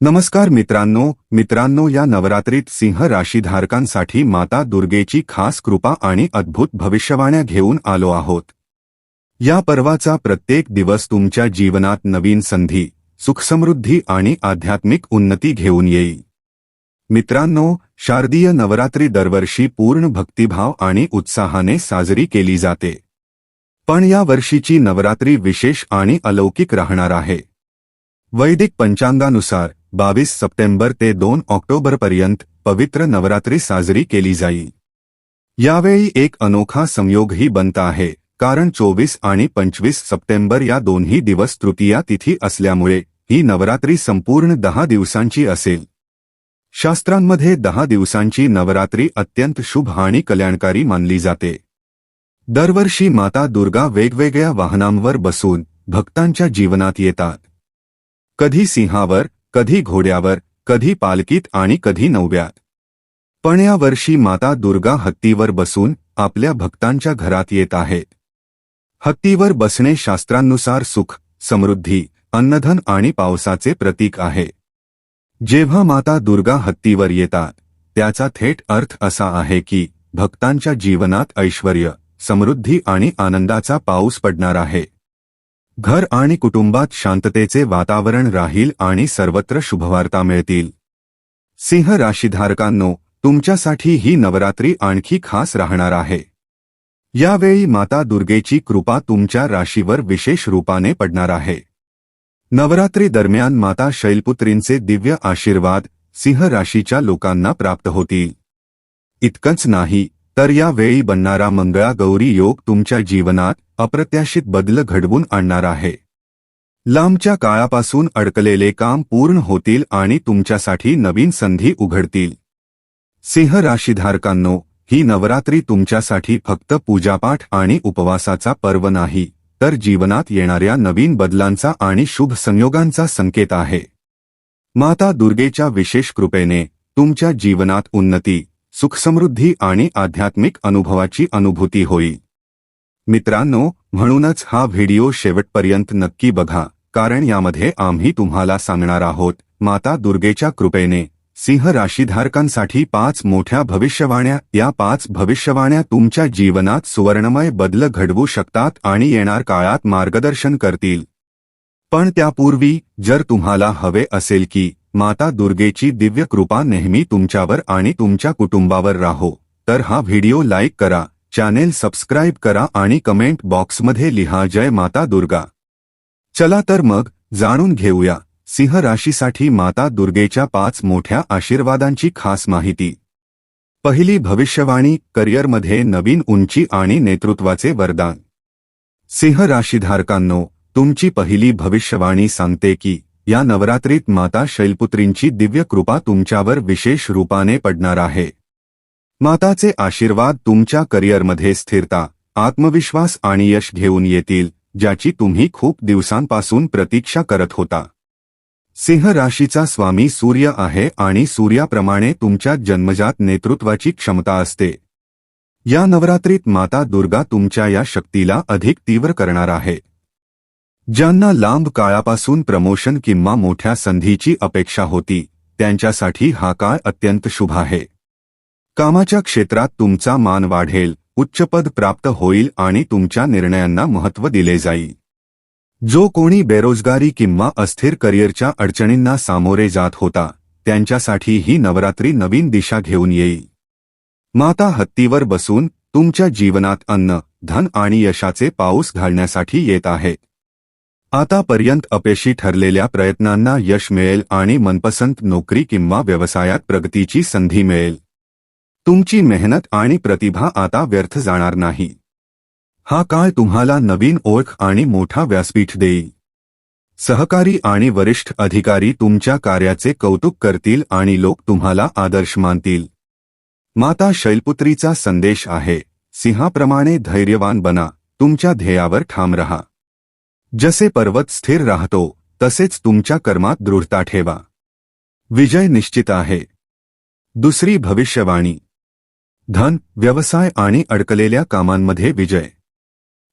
नमस्कार मित्रांनो मित्रांनो या नवरात्रीत सिंह राशीधारकांसाठी माता दुर्गेची खास कृपा आणि अद्भुत भविष्यवाण्या घेऊन आलो आहोत. या पर्वाचा प्रत्येक दिवस तुमच्या जीवनात नवीन संधी सुखसमृद्धी आणि आध्यात्मिक उन्नती घेऊन येईल. मित्रांनो शारदीय नवरात्री दरवर्षी पूर्ण भक्तिभाव आणि उत्साहाने साजरी केली जाते. पण या वर्षीची नवरात्री विशेष आणि अलौकिक राहणार आहे. वैदिक पंचांगानुसार बावीस सप्टेंबर ते दोन ऑक्टोबरपर्यंत पवित्र नवरात्री साजरी केली जाईल यावेळी एक अनोखा संयोगही बनत आहे, कारण चोवीस आणि पंचवीस सप्टेंबर या दोन्ही दिवस तृतीया तिथी असल्यामुळे ही नवरात्री संपूर्ण दहा दिवसांची असेल. शास्त्रांमध्ये दहा दिवसांची नवरात्री अत्यंत शुभ आणि कल्याणकारी मानली जाते. दरवर्षी माता दुर्गा वेगवेगळ्या वाहनांवर बसून भक्तांच्या जीवनात येतात. कधी सिंहावर कधी घोड्यावर कधी पालकीत आणि कधी नवव्यात. पण या वर्षी माता दुर्गा हत्तीवर बसून आपल्या भक्तांच्या घरात येत आहेत हत्तीवर बसणे शास्त्रांनुसार सुख समृद्धी अन्नधन आणि पावसाचे प्रतीक आहे. जेव्हा माता दुर्गा हत्तीवर येतात त्याचा थेट अर्थ असा आहे की भक्तांच्या जीवनात ऐश्वर्य समृद्धी आणि आनंदाचा पाऊस पडणार आहे. घर आणि कुटुंबात शांततेचे वातावरण राहील आणि सर्वत्र शुभवार्ता मिळतील. सिंह राशीधारकांनो तुमच्यासाठी ही नवरात्री आणखी खास राहणार आहे. यावेळी माता दुर्गेची कृपा तुमच्या राशीवर विशेष रूपाने पडणार आहे. नवरात्री दरम्यान माता शैलपुत्रींचे दिव्य आशीर्वाद सिंह राशीच्या लोकांना प्राप्त होतील. इतकंच नाही तर या वेळी बनणारा मंगळा गौरी योग तुमच्या जीवनात अप्रत्याशित बदल घडवून आणणार आहे. लांबच्या काळापासून अडकलेले काम पूर्ण होतील आणि तुमच्यासाठी नवीन संधी उघडतील. सिंह राशीधारकांनो ही नवरात्री तुमच्यासाठी फक्त पूजापाठ आणि उपवासाचा पर्व नाही तर जीवनात येणाऱ्या नवीन बदलांचा आणि शुभ संयोगांचा संकेत आहे. माता दुर्गेच्या विशेष कृपेने तुमच्या जीवनात उन्नती सुखसमृद्धी आणि आध्यात्मिक अनुभवाची अनुभूती होईल मित्रांनो म्हणूनच हा व्हिडिओ शेवटपर्यंत नक्की बघा कारण यामध्ये आम्ही तुम्हाला सांगणार आहोत माता दुर्गेच्या कृपेने सिंह राशीधारकांसाठी पाच मोठ्या भविष्यवाण्या या पाच भविष्यवाण्या तुमच्या जीवनात सुवर्णमय बदल घडवू शकतात आणि येणार काळात मार्गदर्शन करतील. पण त्यापूर्वी जर तुम्हाला हवे असेल की माता दुर्गेची दिव्य कृपा नेहमी तुमच्यावर आणि तुमच्या कुटुंबावर राहो. तर हा व्हिडिओ लाईक करा, चॅनेल सबस्क्राईब करा आणि कमेंट बॉक्समध्ये लिहा, जय माता दुर्गा. चला तर मग, जाणून घेऊया, सिंह राशीसाठी माता दुर्गेच्या पाच मोठ्या आशीर्वादांची खास माहिती. पहिली भविष्यवाणी, करिअरमध्ये नवीन उंची आणि नेतृत्वाचे वरदान. सिंह राशीधारकांनो, तुमची पहिली भविष्यवाणी सांगते की या नवरात्रीत माता शैलपुत्रींची दिव्य कृपा तुमच्यावर विशेष रूपाने पडणार आहे. माताचे आशीर्वाद तुमच्या करिअरमध्ये स्थिरता आत्मविश्वास आणि यश घेऊन येतील ज्याची तुम्ही खूप दिवसांपासून प्रतीक्षा करत होता. सिंह राशीचा स्वामी सूर्य आहे आणि सूर्याप्रमाणे तुमच्या जन्मजात नेतृत्वाची क्षमता असते. या नवरात्रीत माता दुर्गा तुमच्या या शक्तीला अधिक तीव्र करणार आहे. ज्यांना लांब काळापासून प्रमोशन किंवा मोठ्या संधीची अपेक्षा होती त्यांच्यासाठी हा काळ अत्यंत शुभ आहे. कामाच्या क्षेत्रात तुमचा मान वाढेल उच्चपद प्राप्त होईल आणि तुमच्या निर्णयांना महत्त्व दिले जाईल. जो कोणी बेरोजगारी किंवा अस्थिर करिअरच्या अडचणींना सामोरे जात होता त्यांच्यासाठी ही नवरात्री नवीन दिशा घेऊन येईल. माता हत्तीवर बसून तुमच्या जीवनात अन्न धन आणि यशाचे पाऊस घालण्यासाठी येत आहेत आतापर्यंत अपेशी ठरलेल्या प्रयत्नांना यश मिळेल आणि मनपसंत नोकरी किंवा व्यवसायात प्रगतीची संधी मिळेल. तुमची मेहनत आणि प्रतिभा आता व्यर्थ जाणार नाही. हा काळ तुम्हाला नवीन ओळख आणि मोठा व्यासपीठ देईल. सहकारी आणि वरिष्ठ अधिकारी तुमच्या कार्याचे कौतुक करतील आणि लोक तुम्हाला आदर्श मानतील. माता शैलपुत्रीचा संदेश आहे सिंहाप्रमाणे धैर्यवान बना तुमच्या ध्येयावर ठाम रहा. जसे पर्वत स्थिर राहतो तसेच तुमच्या कर्मात दृढता ठेवा. विजय निश्चित आहे. दुसरी भविष्यवाणी. धन व्यवसाय आणि अडकलेल्या कामांमध्ये विजय.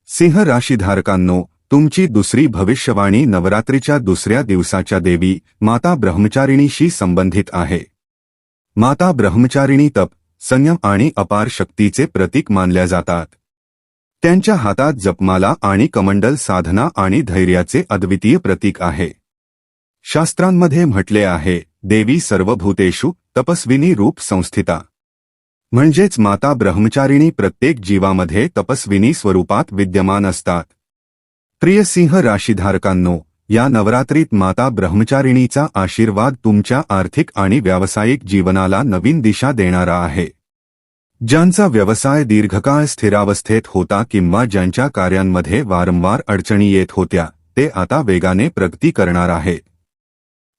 सिंह राशीधारकांनो तुमची दुसरी भविष्यवाणी नवरात्रीच्या दुसऱ्या दिवसाच्या देवी माता ब्रह्मचारिणीशी संबंधित आहे. माता ब्रह्मचारिणी तप संयम आणि अपार शक्तीचे प्रतीक मानल्या जातात. त्यांच्या हातात जपमाला आणि कमंडल साधना आणि धैर्याचे अद्वितीय प्रतीक आहे. शास्त्रांमध्ये म्हटले आहे देवी सर्वभूतेषु तपस्विनी रूप संस्थिता. म्हणजेच माता ब्रह्मचारिणी प्रत्येक जीवामध्ये तपस्विनी स्वरूपात विद्यमान असतात. प्रिय सिंह राशीधारकांनो या नवरात्रीत माता ब्रह्मचारिणीचा आशीर्वाद तुमच्या आर्थिक आणि व्यावसायिक जीवनाला नवीन दिशा देणारा आहे. ज्यांचा व्यवसाय दीर्घकाळ स्थिरावस्थेत होता किंवा ज्यांच्या कार्यांमध्ये वारंवार अडचणी येत होत्या ते आता वेगाने प्रगती करणार आहे.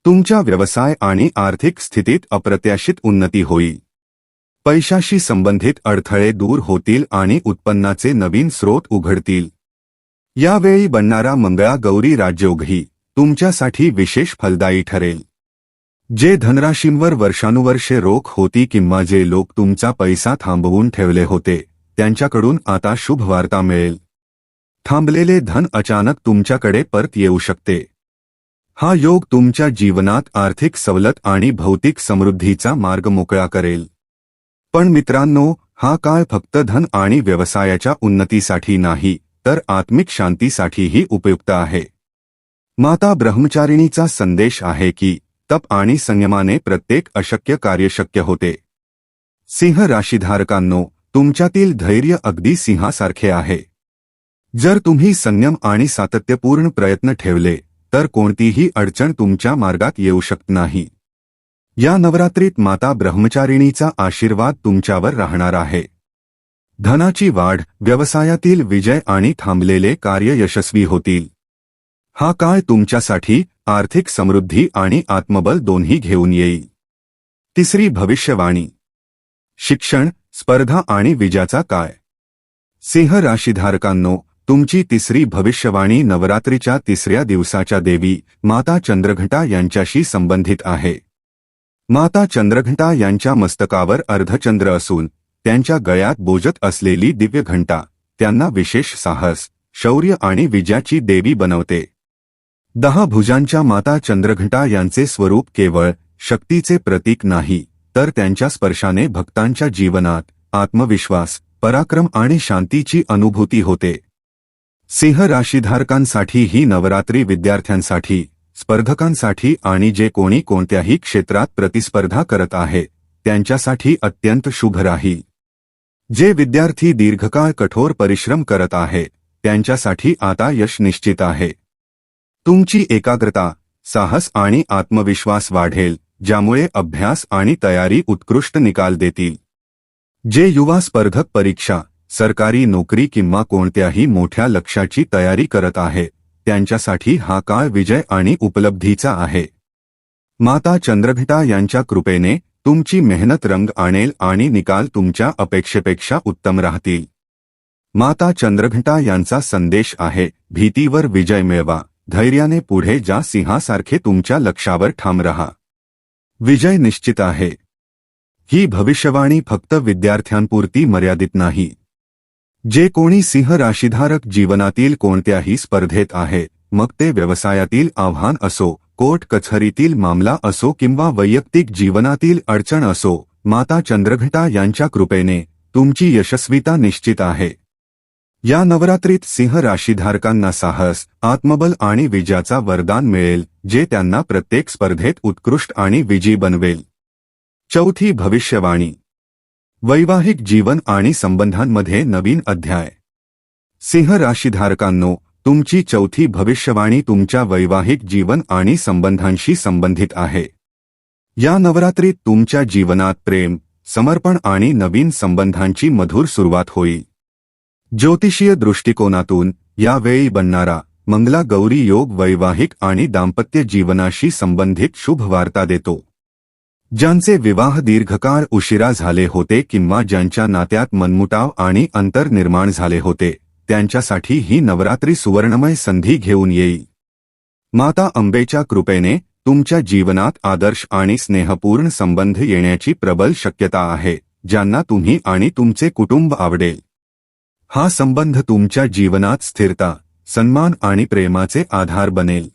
तुमच्या व्यवसाय आणि आर्थिक स्थितीत अप्रत्याशित उन्नती होईल. पैशाशी संबंधित अडथळे दूर होतील आणि उत्पन्नाचे नवीन स्रोत उघडतील. यावेळी बनणारा मंगळा गौरी राज्योगही तुमच्यासाठी विशेष फलदायी ठरेल. जे धनराशींवर वर्षानुवर्षे रोख होती किंवा जे लोक तुमचा पैसा थांबवून ठेवले होते त्यांच्याकडून आता शुभ वार्ता मिळेल. थांबलेले धन अचानक तुमच्याकडे परत येऊ शकते. हा योग तुमच्या जीवनात आर्थिक सवलत आणि भौतिक समृद्धीचा मार्ग मोकळा करेल. पण मित्रांनो हा काळ फक्त धन आणि व्यवसायाच्या उन्नतीसाठी नाही तर आत्मिक शांतीसाठीही उपयुक्त आहे. माता ब्रह्मचारिणीचा संदेश आहे की तप आणि संयमाने प्रत्येक अशक्य कार्य शक्य होते. सिंह राशीधारकांनो तुमच्यातील धैर्य अगदी सिंहासारखे आहे. जर तुम्ही संयम आणि सातत्यपूर्ण प्रयत्न ठेवले तर कोणतीही अडचण तुमच्या मार्गात येऊ शकत नाही. या नवरात्रीत माता ब्रह्मचारिणीचा आशीर्वाद तुमच्यावर राहणार आहे. धनाची वाढ व्यवसायातील विजय आणि थांबलेले कार्य यशस्वी होतील. हा काळ तुमच्यासाठी आर्थिक समृद्धी आणि आत्मबल दोन्ही घेऊन येईल. तिसरी भविष्यवाणी. शिक्षण स्पर्धा आणि विजाचा काय सिंह राशीधारकांनो तुमची तिसरी भविष्यवाणी नवरात्रीच्या तिसऱ्या दिवसाच्या देवी माता चंद्रघंटा यांच्याशी संबंधित आहे. माता चंद्रघंटा यांच्या मस्तकावर अर्धचंद्र असून त्यांच्या गळ्यात बोजत असलेली दिव्य घंटा त्यांना विशेष साहस शौर्य आणि विजयाची देवी बनवते. दहा भुजांच्या माता चंद्रघंटा यांचे स्वरूप केवळ शक्तीचे प्रतीक नाही तर त्यांच्या स्पर्शाने भक्तांच्या जीवनात आत्मविश्वास पराक्रम आणि शांतीची अनुभूती होते. सिंह राशीधारकांसाठी ही नवरात्री विद्यार्थ्यांसाठी स्पर्धकांसाठी आणि जे कोणी कोणत्याही क्षेत्रात प्रतिस्पर्धा करत आहे त्यांच्यासाठी अत्यंत शुभ राही. जे विद्यार्थी दीर्घकाळ कठोर परिश्रम करत आहे त्यांच्यासाठी आता यश निश्चित आहे. तुमची एकाग्रता साहस आणि आत्मविश्वास वाढेल ज्यामुळे अभ्यास आणि तयारी उत्कृष्ट निकाल देतील. जे युवा स्पर्धक परीक्षा सरकारी नोकरी किंवा कोणत्याही मोठ्या लक्ष्याची तयारी करत आहे त्यांच्यासाठी हा काळ विजय आणि उपलब्धीचा आहे. माता चंद्रभिटा यांच्या कृपेने तुमची मेहनत रंग आणेल आणि निकाल तुमच्या अपेक्षेपेक्षा उत्तम राहतील. माता चंद्रघंटा यांचा संदेश आहे भीतीवर विजय मिळवा. धैर्याने पुढे जा सिंहासारखे तुमच्या लक्षावर ठाम रहा. विजय निश्चित आहे. ही भविष्यवाणी फक्त विद्यार्थ्यांपुरती मर्यादित नाही. जे कोणी सिंह राशीधारक जीवनातील कोणत्याही स्पर्धेत आहे, मग ते व्यवसायातील आव्हान असो, कोर्ट कचहरीतील मामला असो किंवा वैयक्तिक जीवनातील अडचण असो, माता चंद्रघटा यांच्या कृपेने तुमची यशस्वीता निश्चित आहे. या नवरात्रीत सिंह राशीधारकांना साहस आत्मबल आणि विजयाचा वरदान मिळेल जे त्यांना प्रत्येक स्पर्धेत उत्कृष्ट आणि विजयी बनवेल. चौथी भविष्यवाणी. वैवाहिक जीवन आणि संबंधांमध्ये नवीन अध्याय. सिंह राशीधारकांनो तुमची चौथी भविष्यवाणी तुमच्या वैवाहिक जीवन आणि संबंधांशी संबंधित आहे. या नवरात्रीत तुमच्या जीवनात प्रेम समर्पण आणि नवीन संबंधांची मधुर सुरुवात होईल. ज्योतिषीय दृष्टिकोनातून यावेळी बनणारा मंगला गौरी योग वैवाहिक आणि दाम्पत्य जीवनाशी संबंधित शुभ वार्ता देतो. ज्यांचे विवाह दीर्घकाळ उशिरा झाले होते किंवा ज्यांच्या नात्यात मनमुटाव आणि अंतर निर्माण झाले होते त्यांच्यासाठी ही नवरात्री सुवर्णमय संधी घेऊन येईल माता अंबेच्या कृपेने तुमच्या जीवनात आदर्श आणि स्नेहपूर्ण संबंध येण्याची प्रबल शक्यता आहे ज्यांना तुम्ही आणि तुमचे कुटुंब आवडेल. हा संबंध तुमच्या जीवनात स्थिरता सन्मान आणि प्रेमाचे आधार बनेल.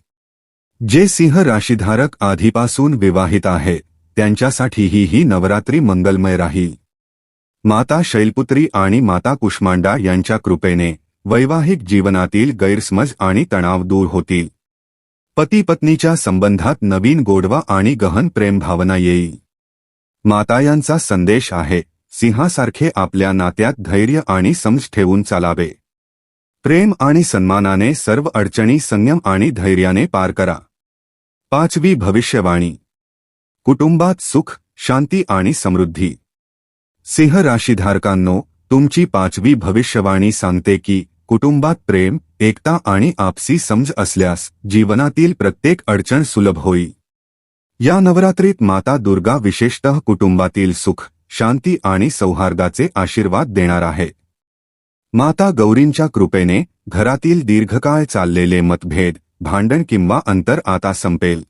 जे सिंह राशीधारक आधीपासून विवाहित आहे त्यांच्यासाठीही ही नवरात्री मंगलमय राहील. माता शैलपुत्री आणि माता कुष्मांडा यांच्या कृपेने वैवाहिक जीवनातील गैरसमज आणि तणाव दूर होतील. पती पत्नीच्या संबंधात नवीन गोडवा आणि गहन प्रेमभावना येईल. माता यांचा संदेश आहे सिंहासारखे आपल्या नात्यात धैर्य आणि समज ठेवून चालावे. प्रेम आणि सन्मानाने सर्व अडचणी संयम आणि धैर्याने पार करा. पाचवी भविष्यवाणी. कुटुंबात सुख शांती आणि समृद्धी. सिंह राशीधारकांनो तुमची पाचवी भविष्यवाणी सांगते की कुटुंबात प्रेम एकता आणि आपसी समज असल्यास जीवनातील प्रत्येक अडचण सुलभ होई. या नवरात्रीत माता दुर्गा विशेषतः कुटुंबातील सुख शांती आणि सौहार्दाचे आशीर्वाद देणार आहे. माता गौरींच्या कृपेने घरातील दीर्घकाळ चाललेले मतभेद भांडण किंवा अंतर आता संपेल.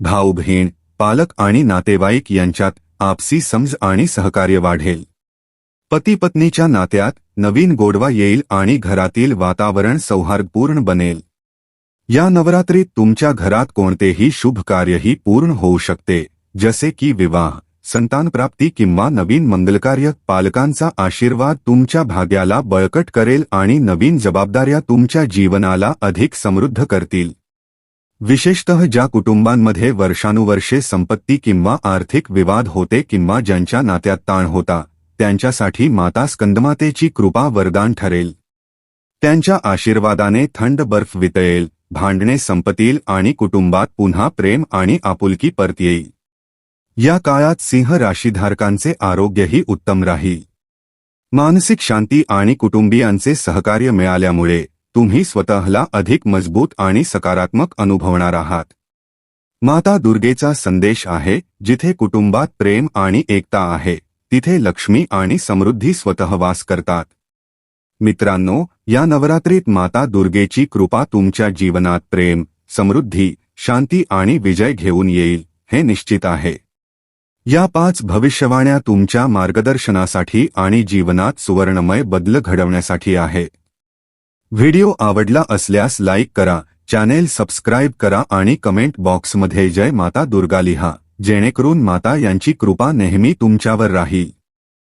भाऊ बहीण पालक आणि नातेवाईक यांच्यात आपसी समज आणि सहकार्य वाढेल. पती पत्नीच्या नात्यात नवीन गोडवा येईल आणि घरातील वातावरण सौहार्दपूर्ण बनेल. या नवरात्रीत तुमच्या घरात कोणतेही शुभ कार्यही पूर्ण होऊ शकते जसे की विवाह. संतानप्राप्ती किंवा नवीन मंगलकार्य पालकांचा आशीर्वाद तुमच्या भाग्याला बळकट करेल आणि नवीन जबाबदाऱ्या तुमच्या जीवनाला अधिक समृद्ध करतील. विशेषतः ज्या कुटुंबांमध्ये वर्षानुवर्षे संपत्ती किंवा आर्थिक विवाद होते किंवा ज्यांच्या नात्यात ताण होता त्यांच्यासाठी माता स्कंदमातेची कृपा वरदान ठरेल. त्यांच्या आशीर्वादाने थंड बर्फ वितळेल भांडणे संपतील आणि कुटुंबात पुन्हा प्रेम आणि आपुलकी परत येईल. या काळात सिंह राशीधारकांचे आरोग्यही उत्तम राहील मानसिक शांती आणि कुटुंबियांचे सहकार्य मिळाल्यामुळे तुम्ही स्वतःला अधिक मजबूत आणि सकारात्मक अनुभवणार आहात. माता दुर्गेचा संदेश आहे जिथे कुटुंबात प्रेम आणि एकता आहे तिथे लक्ष्मी आणि समृद्धी स्वतः वास करतात. मित्रांनो या नवरात्रीत माता दुर्गेची कृपा तुमच्या जीवनात प्रेम समृद्धी शांती आणि विजय घेऊन येईल हे निश्चित आहे. या पाच भविष्यवाण्या तुमच्या मार्गदर्शनासाठी आणि जीवनात सुवर्णमय बदल घडवण्यासाठी आहे. व्हिडिओ आवडला असल्यास लाईक करा चॅनेल सबस्क्राईब करा आणि कमेंट बॉक्समध्ये जय माता दुर्गा लिहा जेणेकरून माता यांची कृपा नेहमी तुमच्यावर राहील.